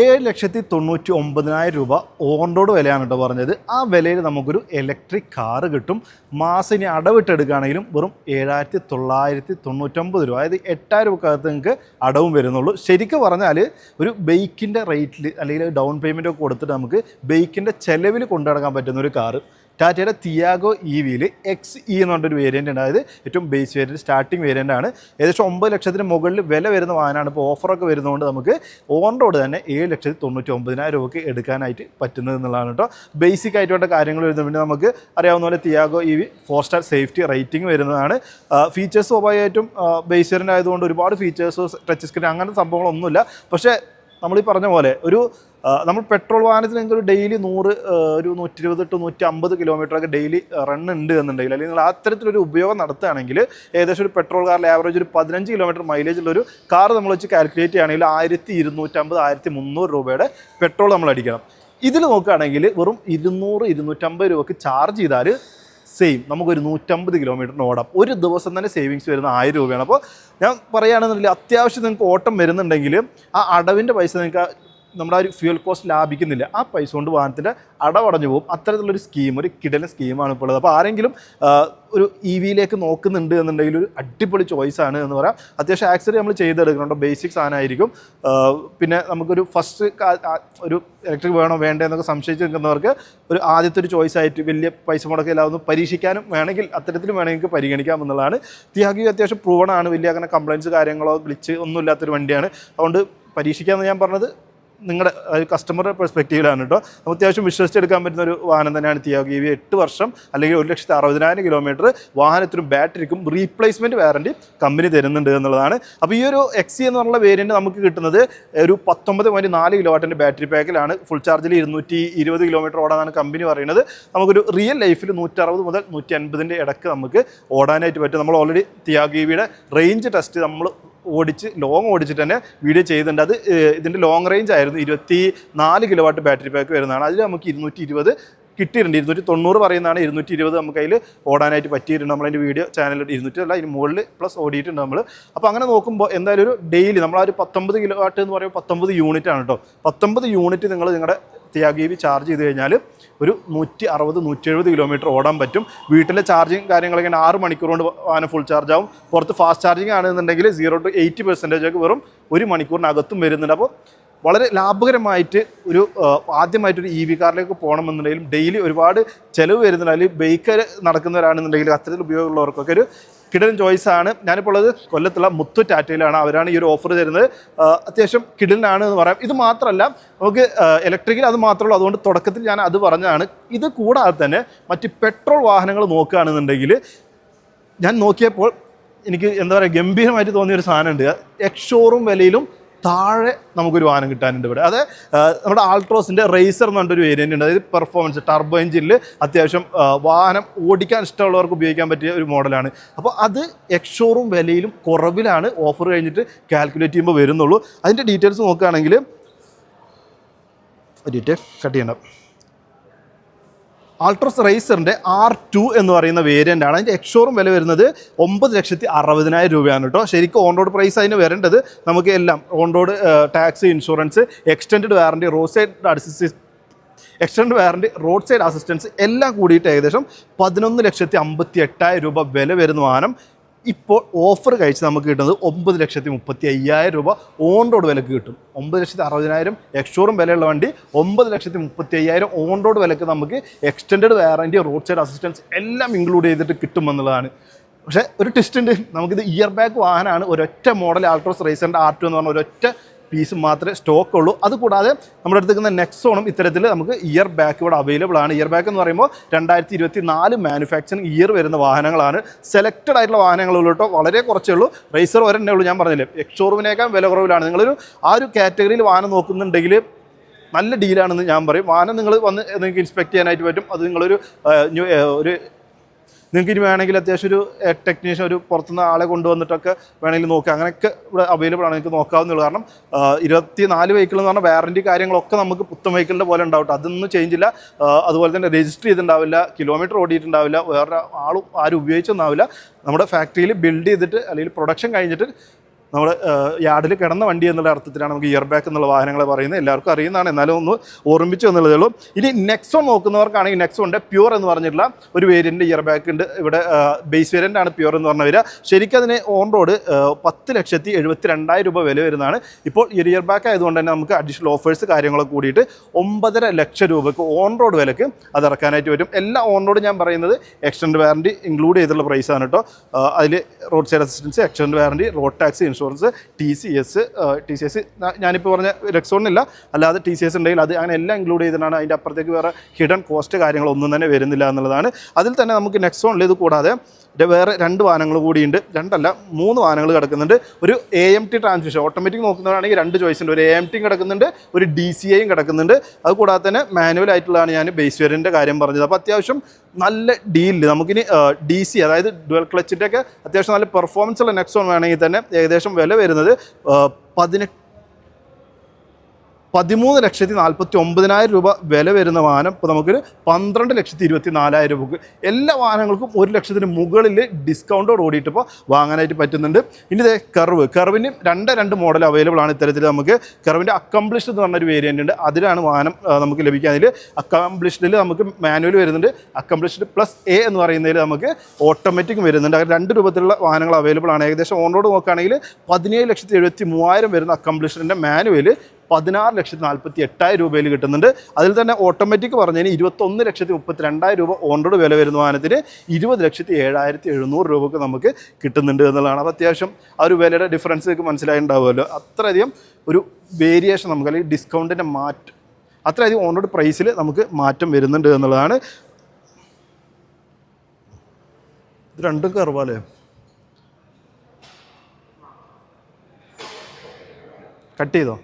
ഏഴ് ലക്ഷത്തി തൊണ്ണൂറ്റി ഒമ്പതിനായിരം രൂപ ഓൺ റോഡ് വിലയാണ് കേട്ടോ പറഞ്ഞത്. ആ വിലയിൽ നമുക്കൊരു ഇലക്ട്രിക് കാറ് കിട്ടും. മാസം ഇനി അടവിട്ടെടുക്കുകയാണെങ്കിലും വെറും ഏഴായിരത്തി തൊള്ളായിരത്തി തൊണ്ണൂറ്റൊമ്പത് രൂപ. അതായത് എട്ടായിരം രൂപക്കകത്ത് നിങ്ങൾക്ക് അടവും വരുന്നുള്ളൂ. ശരിക്കും പറഞ്ഞാൽ ഒരു ബൈക്കിന്റെ റേറ്റിൽ അല്ലെങ്കിൽ ഡൗൺ പേയ്മെന്റ് ഒക്കെ കൊടുത്തിട്ട് നമുക്ക് ബൈക്കിന്റെ ചിലവിൽ കൊണ്ടു നടക്കാൻ പറ്റുന്ന ഒരു കാറ് ടാറ്റയുടെ തിയാഗോ ഇ വിയിൽ എക്സ് ഇ എന്ന് പറഞ്ഞൊരു വേരിയന്റ് ഉണ്ട്. അതായത് ഏറ്റവും ബേസ് വേരിയന്റ് സ്റ്റാർട്ടിംഗ് വേരിയന്റ് ആണ്. ഏകദേശം ഒമ്പത് ലക്ഷത്തിന് മുകളിൽ വില വരുന്ന വാഹനമാണ്. ഇപ്പോൾ ഓഫറൊക്കെ വരുന്നതുകൊണ്ട് നമുക്ക് ഓൺ റോഡ് തന്നെ ഏഴ് ലക്ഷത്തി തൊണ്ണൂറ്റി ഒമ്പതിനായിരം രൂപയ്ക്ക് എടുക്കാനായിട്ട് പറ്റുന്നത് എന്നുള്ളതാണ് കേട്ടോ. ബേസിക് ആയിട്ടുള്ള കാര്യങ്ങൾ വരുന്നത് പിന്നെ നമുക്ക് അറിയാവുന്ന പോലെ Tiago E V four star safety rating വരുന്നതാണ്. ഫീച്ചേഴ്സ് സ്വാഭാവികമായിട്ടും ബേസ് വേരിയന്റ് ആയതുകൊണ്ട് ഒരുപാട് ഫീച്ചേഴ്സ് ടച്ച് സ്ക്രീൻ അങ്ങനത്തെ സംഭവങ്ങളൊന്നുമില്ല. പക്ഷേ നമ്മൾ ഈ പറഞ്ഞ പോലെ ഒരു നമ്മൾ പെട്രോൾ വാഹനത്തിന് നിങ്ങൾക്ക് ഒരു ഡെയിലി നൂറ് ഒരു നൂറ്റി ഇരുപത് ടു നൂറ്റി അമ്പത് കിലോമീറ്റർ ഒക്കെ ഡെയിലി റൺ ഉണ്ട് എന്നുണ്ടെങ്കിൽ അല്ലെങ്കിൽ നിങ്ങൾ അത്തരത്തിലൊരു ഉപയോഗം നടത്തുകയാണെങ്കിൽ ഏകദേശം ഒരു പെട്രോൾ കാറിൽ ആവറേജ് ഒരു പതിനഞ്ച് കിലോമീറ്റർ മൈലേജ് ഉള്ള ഒരു കാർ നമ്മൾ വെച്ച് കാൽക്കുലേറ്റ് ചെയ്യുകയാണെങ്കിൽ ആയിരത്തി ഇരുന്നൂറ്റമ്പത് ആയിരത്തി മുന്നൂറ് രൂപയുടെ പെട്രോൾ നമ്മൾ അടിക്കണം. ഇതിൽ നോക്കുകയാണെങ്കിൽ വെറും ഇരുന്നൂറ് ഇരുന്നൂറ്റമ്പത് രൂപയ്ക്ക് ചാർജ് ചെയ്താൽ സെയിം നമുക്കൊരു നൂറ്റമ്പത് കിലോമീറ്ററിന് ഓടാം. ഒരു ദിവസം തന്നെ സേവിങ്സ് വരുന്ന ആയിരം രൂപയാണ്. അപ്പോൾ ഞാൻ പറയുകയാണെന്നുണ്ടെങ്കിൽ അത്യാവശ്യം നിങ്ങൾക്ക് ഓട്ടം വരുന്നുണ്ടെങ്കിൽ ആ അടവിന്റെ പൈസ നിങ്ങൾക്ക് നമ്മുടെ ആ ഒരു ഫ്യൂൽ കോസ്റ്റ് ലാഭിക്കുന്നില്ല. ആ പൈസ കൊണ്ട് വാഹനത്തിന്റെ അടവടഞ്ഞു പോകും. അത്തരത്തിലുള്ളൊരു സ്കീം ഒരു കിടല സ്കീമാണ് ഇപ്പോൾ ഉള്ളത്. അപ്പോൾ ആരെങ്കിലും ഒരു ഇ വിയിലേക്ക് നോക്കുന്നുണ്ട് എന്നുണ്ടെങ്കിൽ ഒരു അടിപൊളി ചോയ്സാണ് എന്ന് പറയാം. അത്യാവശ്യം ആക്സറി നമ്മൾ ചെയ്തെടുക്കുന്നുണ്ട്. ബേസിക് സാധനമായിരിക്കും. പിന്നെ നമുക്കൊരു ഫസ്റ്റ് ഒരു ഇലക്ട്രിക് വേണോ വേണ്ടേ എന്നൊക്കെ സംശയിച്ച് നിൽക്കുന്നവർക്ക് ഒരു ആദ്യത്തെ ഒരു ചോയ്സ് ആയിട്ട് വലിയ പൈസ മുടക്കില്ലാവുന്ന പരീക്ഷിക്കാനും വേണമെങ്കിൽ അത്തരത്തിൽ വേണമെങ്കിൽ പരിഗണിക്കാം എന്നുള്ളതാണ്. തിയാഗി അത്യാവശ്യം പ്രൂവണാണ് വലിയ അങ്ങനെ കംപ്ലയിൻസ് കാര്യങ്ങളോ ഗ്ലിച്ച് ഒന്നും ഇല്ലാത്തൊരു വണ്ടിയാണ്. അതുകൊണ്ട് പരീക്ഷിക്കാമെന്ന് ഞാൻ പറഞ്ഞത് നിങ്ങളുടെ കസ്റ്റമർ പെർസ്പെക്റ്റീവിലാണ് കേട്ടോ നമുക്ക് അത്യാവശ്യം വിശ്വസിച്ചെടുക്കാൻ പറ്റുന്ന ഒരു വാഹനം തന്നെയാണ് തിയാഗോ ഇ എട്ട് വർഷം അല്ലെങ്കിൽ ഒരു ലക്ഷത്തി അറുപതിനായിരം കിലോമീറ്റർ വാഹനത്തിനും ബാറ്ററിക്കും റീപ്ലേസ്മെന്റ് വാറണ്ടി കമ്പനി തരുന്നുണ്ട് എന്നുള്ളതാണ്. അപ്പോൾ ഈ ഒരു എക്സി എന്ന് പറഞ്ഞ വേരിയന്റ് നമുക്ക് കിട്ടുന്നത് ഒരു പത്തൊമ്പത് പോയിന്റ് നാല് കിലോ വാട്ടിന്റെ ബാറ്ററി പാക്കിലാണ് ഫുൾ ചാർജിൽ ഇരുന്നൂറ്റി ഇരുപത് കിലോമീറ്റർ ഓടാനാണ് കമ്പനി പറയുന്നത്. നമുക്കൊരു റിയൽ ലൈഫിൽ നൂറ്ററുപത് മുതൽ നൂറ്റി അൻപതിന്റെ ഇടയ്ക്ക് നമുക്ക് ഓടാനായിട്ട് പറ്റും. നമ്മൾ already Tiago E range test നമ്മൾ ഓടിച്ച് ലോങ് ഓടിച്ചിട്ട് തന്നെ വീഡിയോ ചെയ്തിട്ടുണ്ട്. അത് ഇതിന്റെ ലോങ് റേഞ്ച് ആയിരുന്നു. ഇരുപത്തി നാല് കിലോ വാട്ട് ബാറ്ററി പാക്ക് വരുന്നതാണ്. അതിൽ നമുക്ക് ഇരുന്നൂറ്റി ഇരുപത് കിട്ടിയിട്ടുണ്ട്. ഇരുന്നൂറ്റി തൊണ്ണൂറ് പറയുന്നതാണ്. ഇരുന്നൂറ്റി ഇരുപത് നമുക്ക് അതിൽ ഓടാനായിട്ട് പറ്റിയിട്ടുണ്ട്. നമ്മളതിന്റെ വീഡിയോ ചാനലിൽ ഇരുന്നൂറ്റി അല്ല ഇനി മുകളിൽ പ്ലസ് ഓടിയിട്ടുണ്ട് നമ്മൾ അപ്പോൾ അങ്ങനെ നോക്കുമ്പോൾ എന്തായാലും ഒരു ഡെയിലി നമ്മൾ ഒരു പത്തൊമ്പത് കിലോ വാട്ട് എന്ന് പറയുമ്പോൾ പത്തൊമ്പത് യൂണിറ്റ് ആണ് കേട്ടോ പത്തൊമ്പത് യൂണിറ്റ് നിങ്ങൾ നിങ്ങളുടെ തിയാഗീവി ചാർജ് ചെയ്ത് കഴിഞ്ഞാൽ ഒരു നൂറ്റി അറുപത് നൂറ്റി എഴുപത് കിലോമീറ്റർ ഓടാൻ പറ്റും. വീട്ടിലെ ചാർജിങ് കാര്യങ്ങളൊക്കെ ആറ് മണിക്കൂർ കൊണ്ട് വാഹനം ഫുൾ ചാർജ് ആവും. പുറത്ത് ഫാസ്റ്റ് ചാർജിങ് ആണെന്നുണ്ടെങ്കിൽ സീറോ ടു എയ്റ്റി പെർസെന്റേജ് ഒക്കെ വെറും ഒരു മണിക്കൂറിനകത്തും വരുന്നുണ്ട്. അപ്പോൾ വളരെ ലാഭകരമായിട്ട് ഒരു ആദ്യമായിട്ടൊരു ഇ വി കാറിലേക്ക് പോകണമെന്നുണ്ടെങ്കിലും ഡെയിലി ഒരുപാട് ചിലവ് വരുന്നുണ്ട്. അല്ലെങ്കിൽ ബൈക്ക് നടക്കുന്നവരാണെന്നുണ്ടെങ്കിൽ അത്തരത്തിൽ ഉപയോഗമുള്ളവർക്കൊക്കെ ഒരു കിടലൻ ചോയ്സ് ആണ്. ഞാനിപ്പോൾ ഉള്ളത് കൊല്ലത്തുള്ള മുത്തു ടാറ്റയിലാണ്. അവരാണ് ഈ ഒരു ഓഫർ തരുന്നത്. അത്യാവശ്യം കിടലിനാണ് എന്ന് പറയാം. ഇത് മാത്രമല്ല നമുക്ക് ഇലക്ട്രിക്കൽ അത് മാത്രമല്ല അതുകൊണ്ട് തുടക്കത്തിൽ ഞാൻ അത് പറഞ്ഞതാണ്. ഇത് കൂടാതെ തന്നെ മറ്റ് പെട്രോൾ വാഹനങ്ങൾ നോക്കുകയാണെന്നുണ്ടെങ്കിൽ ഞാൻ നോക്കിയപ്പോൾ എനിക്ക് എന്താ പറയുക ഗംഭീരമായിട്ട് തോന്നിയ ഒരു സാധനമുണ്ട്. എക്സ് ഷോറൂം വിലയിലും താഴെ നമുക്കൊരു വാഹനം കിട്ടാനുണ്ട് ഇവിടെ. അത് നമ്മുടെ ആൾട്രോസിന്റെ റേസർ എന്ന് പറഞ്ഞൊരു വേരിയന്റ് ഉണ്ട്. അതായത് പെർഫോമൻസ് ടർബോ എഞ്ചിനിൽ അത്യാവശ്യം വാഹനം ഓടിക്കാൻ ഇഷ്ടമുള്ളവർക്ക് ഉപയോഗിക്കാൻ പറ്റിയ ഒരു മോഡലാണ്. അപ്പോൾ അത് എക്ഷോറും വിലയിലും കുറവിലാണ് ഓഫർ കഴിഞ്ഞിട്ട് കാൽക്കുലേറ്റ് ചെയ്യുമ്പോൾ വരുന്നുള്ളൂ. അതിന്റെ ഡീറ്റെയിൽസ് നോക്കുകയാണെങ്കിൽ ഒരു കട്ട് ചെയ്യണം ആൾട്രോസ് റേസറിന്റെ ആർ ടു എന്ന് പറയുന്ന വേരിയന്റ് ആണ്. അതിന്റെ എക്സോറും വില വരുന്നത് ഒമ്പത് ലക്ഷത്തി അറുപതിനായിരം രൂപയാണ് കേട്ടോ. ശരിക്കും ഓൺ റോഡ് പ്രൈസ് അതിന് വരേണ്ടത് നമുക്ക് എല്ലാം on road tax insurance extend warranty road side assistance extend warranty road side assistance എല്ലാം കൂടിയിട്ട് ഏകദേശം പതിനൊന്ന് ലക്ഷത്തി അമ്പത്തി എട്ടായിരം രൂപ വില വരുന്ന വാഹനം ഇപ്പോൾ ഓഫർ കഴിച്ച് നമുക്ക് കിട്ടുന്നത് ഒമ്പത് ലക്ഷത്തി മുപ്പത്തി അയ്യായിരം രൂപ ഓൺ റോഡ് വിലക്ക് കിട്ടും. ഒമ്പത് ലക്ഷത്തി അറുപതിനായിരം എക്സ്ഷോറും വിലയുള്ള വണ്ടി ഒമ്പത് ലക്ഷത്തി മുപ്പത്തി അയ്യായിരം ഓൺ റോഡ് വിലക്ക് നമുക്ക് extend warranty road side assistance എല്ലാം ഇൻക്ലൂഡ് ചെയ്തിട്ട് കിട്ടുമെന്നുള്ളതാണ്. പക്ഷേ ഒരു ടെസ്റ്റ് ഉണ്ട്. നമുക്കിത് ഇയർ ബാക്ക് വാഹനമാണ്. ഒരൊറ്റ മോഡൽ ആൾട്രോസ് റേസറിന്റെ ആർ ടു എന്ന് പറഞ്ഞ ഒരൊറ്റ പീസ് മാത്രമേ സ്റ്റോക്ക് ഉള്ളൂ അതുകൂടാതെ നമ്മുടെ അടുത്ത് നിൽക്കുന്ന നെക്സോണും ഇത്തരത്തിൽ നമുക്ക് ഇയർ ബാക്ക് ഇവിടെ അവൈലബിൾ ആണ്. ഇയർ ബാക്ക് എന്ന് പറയുമ്പോൾ രണ്ടായിരത്തി ഇരുപത്തി നാല് മാനുഫാക്ചറിങ് ഇയർ വരുന്ന വാഹനങ്ങളാണ്. സെലക്റ്റഡ് ആയിട്ടുള്ള വാഹനങ്ങളുള്ളൂ വളരെ കുറച്ചേ ഉള്ളൂ. റേസർ ഒരെണ്ണേ ഉള്ളൂ ഞാൻ പറഞ്ഞില്ലേ. എക്സ്ഷോറൂമിനേക്കാൾ വില കുറവിലാണ്. നിങ്ങളൊരു ആ ഒരു കാറ്റഗറിയിൽ വാഹനം നോക്കുന്നുണ്ടെങ്കിൽ നല്ല ഡീലാണെന്ന് ഞാൻ പറയും. വാഹനം നിങ്ങൾ വന്ന് നിങ്ങൾക്ക് ഇൻസ്പെക്ട് ചെയ്യാനായിട്ട് പറ്റും. അത് നിങ്ങളൊരു ഒരു നിങ്ങൾക്ക് ഇനി വേണമെങ്കിൽ അത്യാവശ്യം ഒരു ടെക്നീഷ്യൻ ഒരു പുറത്തുനിന്ന് ആളെ കൊണ്ടുവന്നിട്ടൊക്കെ വേണമെങ്കിൽ നോക്കുക. അങ്ങനെയൊക്കെ ഇവിടെ അവൈലബിൾ ആണ്. നിങ്ങൾക്ക് നോക്കാവുന്നുള്ളൂ കാരണം ഇരുപത്തി നാല് വെഹിക്കിൾ എന്ന് പറഞ്ഞാൽ വാറണ്ടി കാര്യങ്ങളൊക്കെ നമുക്ക് പുത്തൻ വെഹിക്കിളിന്റെ പോലെ ഉണ്ടാവും. അതൊന്നും ചേഞ്ച് ഇല്ല. അതുപോലെ തന്നെ രജിസ്റ്റർ ചെയ്തിട്ടുണ്ടാവില്ല. കിലോമീറ്റർ ഓടിയിട്ടുണ്ടാവില്ല. വേറെ ആളും ആരും ഉപയോഗിച്ചൊന്നാവില്ല നമ്മുടെ ഫാക്ടറിയിൽ ബിൽഡ് ചെയ്തിട്ട് അല്ലെങ്കിൽ പ്രൊഡക്ഷൻ കഴിഞ്ഞിട്ട് നമ്മൾ യാർഡിൽ കിടന്ന വണ്ടി എന്നുള്ള അർത്ഥത്തിലാണ് നമുക്ക് ഇയർ ബാക്ക് എന്നുള്ള വാഹനങ്ങളെ പറയുന്നത്. എല്ലാവർക്കും അറിയുന്നതാണ്. എന്നാലും ഒന്ന് ഓർമ്മിച്ചു എന്നുള്ളതേ ഉള്ളൂ. ഇനി നെക്സോൺ നോക്കുന്നവർക്കാണെങ്കിൽ നെക്സോണിന്റെ പ്യൂർ എന്ന് പറഞ്ഞിട്ടുള്ള ഒരു വേരിയന്റ് ഇയർ ബാക്ക് ഉണ്ട്. ഇവിടെ ബേസ് വേരിയന്റ് ആണ് പ്യൂർ എന്ന് പറഞ്ഞ വരിക. ശരിക്കും അതിന് ഓൺ റോഡ് പത്ത് ലക്ഷത്തി എഴുപത്തി രണ്ടായിരം രൂപ വില വരുന്നതാണ്. ഇപ്പോൾ ഈ ഇയർ ബാക്ക് ആയതുകൊണ്ട് തന്നെ നമുക്ക് അഡീഷണൽ ഓഫേഴ്സ് കാര്യങ്ങളൊക്കെ കൂടിയിട്ട് ഒമ്പതര ലക്ഷം രൂപയ്ക്ക് ഓൺ റോഡ് വിലക്ക് അത് ഇറക്കാനായിട്ട് വരും എല്ലാ ഓൺ റോഡ് ഞാൻ പറയുന്നത് എക്സ്റ്റൻഡ് വാറണ്ടി ഇൻക്ലൂഡ് ചെയ്തിട്ടുള്ള പ്രൈസാണ് കേട്ടോ. അതിൽ road side assistance extend warranty road tax insurance T C S T C S ഞാനിപ്പോൾ പറഞ്ഞ രക്ഷോണില്ല അല്ലാതെ ടി സി എസ് ഉണ്ടെങ്കിൽ അത് അങ്ങനെ എല്ലാം ഇൻക്ലൂഡ് ചെയ്തിട്ടാണ് അതിന്റെ അപ്പുറത്തേക്ക് വേറെ ഹിഡൻ കോസ്റ്റ് കാര്യങ്ങളൊന്നും തന്നെ വരുന്നില്ല എന്നുള്ളതാണ്. അതിൽ തന്നെ നമുക്ക് നെക്സോണിൽ ഇത് കൂടാതെ വേറെ രണ്ട് വാഹനങ്ങൾ കൂടിയുണ്ട്. രണ്ടല്ല മൂന്ന് വാഹനങ്ങൾ കിടക്കുന്നുണ്ട്. ഒരു A M T transmission automatic നോക്കുന്നതാണെങ്കിൽ രണ്ട് ചോയ്സ് ഉണ്ട്. ഒരു എ എം ടിയും കിടക്കുന്നുണ്ട് ഒരു ഡി സി ഐയും കിടക്കുന്നുണ്ട്. അത് കൂടാതെ തന്നെ മാനുവൽ ആയിട്ടുള്ളതാണ് ഞാൻ ബേസ് വേരിന്റെ കാര്യം പറഞ്ഞത്. അപ്പോൾ അത്യാവശ്യം നല്ല ഡീലിൽ നമുക്കിനി ഡി സി അതായത് ഡുവൽ ക്ലച്ചിന്റെ ഒക്കെ അത്യാവശ്യം നല്ല പെർഫോമൻസ് ഉള്ള നെക്സോൺ വേണമെങ്കിൽ തന്നെ ഏകദേശം വില വരുന്നത് പതിനെട്ട് പതിമൂന്ന് ലക്ഷത്തി നാൽപ്പത്തി ഒമ്പതിനായിരം രൂപ വില വരുന്ന വാഹനം ഇപ്പോൾ നമുക്കൊരു പന്ത്രണ്ട് ലക്ഷത്തി ഇരുപത്തി നാലായിരം രൂപക്ക് എല്ലാ വാഹനങ്ങൾക്കും ഒരു ലക്ഷത്തിന് മുകളിൽ ഡിസ്കൗണ്ടോട് ഓടിയിട്ടിപ്പോൾ വാങ്ങാനായിട്ട് പറ്റുന്നുണ്ട്. ഇനി ഇതേ കർവ് കർവിന് രണ്ട് രണ്ട് മോഡൽ അവൈലബിൾ ആണ് ഇത്തരത്തിൽ നമുക്ക്. കർവിന്റെ അക്കംപ്ലിഷ്ഡ് എന്ന് പറഞ്ഞൊരു വേരിയന്റ് ഉണ്ട്. അതിലാണ് വാഹനം നമുക്ക് ലഭിക്കുക. അതിൽ അക്കംപ്ലിഷ്ഡിൽ നമുക്ക് മാനുവൽ വരുന്നുണ്ട്. അക്കംപ്ലിഷ്ഡ് പ്ലസ് എ എന്ന് പറയുന്നതിൽ നമുക്ക് ഓട്ടോമാറ്റിക് വരുന്നുണ്ട്. അങ്ങനെ രണ്ട് രൂപത്തിലുള്ള വാഹനങ്ങൾ അവൈലബിൾ ആണ്. ഏകദേശം ഓൺറോഡ് നോക്കുകയാണെങ്കിൽ പതിനേഴ് ലക്ഷത്തി എഴുപത്തി മൂവായിരം വരുന്ന അക്കംപ്ലിഷ്ഡിന്റെ മാനുവൽ പതിനാറ് ലക്ഷത്തി നാൽപ്പത്തി എട്ടായിരം രൂപയിൽ കിട്ടുന്നുണ്ട്. അതിൽ തന്നെ ഓട്ടോമാറ്റിക് പറഞ്ഞതിന് ഇരുപത്തൊന്ന് ലക്ഷത്തി മുപ്പത്തി രണ്ടായിരം രൂപ ഓൺറോഡ് വില വരുന്ന വാഹനത്തിന് ഇരുപത് ലക്ഷത്തി ഏഴായിരത്തി എഴുന്നൂറ് രൂപക്ക് നമുക്ക് കിട്ടുന്നുണ്ട് എന്നുള്ളതാണ്. അപ്പോൾ അത്യാവശ്യം ആ ഒരു വിലയുടെ ഡിഫറൻസ് നിങ്ങൾക്ക് മനസ്സിലായിട്ടുണ്ടാവുമല്ലോ. അത്രയധികം ഒരു വേരിയേഷൻ നമുക്ക് അല്ലെങ്കിൽ ഡിസ്കൗണ്ടിന്റെ മാറ്റം അത്രയധികം ഓൺറോഡ് പ്രൈസിൽ നമുക്ക് മാറ്റം വരുന്നുണ്ട് എന്നുള്ളതാണ്. ഇത് രണ്ടും കറുവാലേ കട്ട് ചെയ്തോ?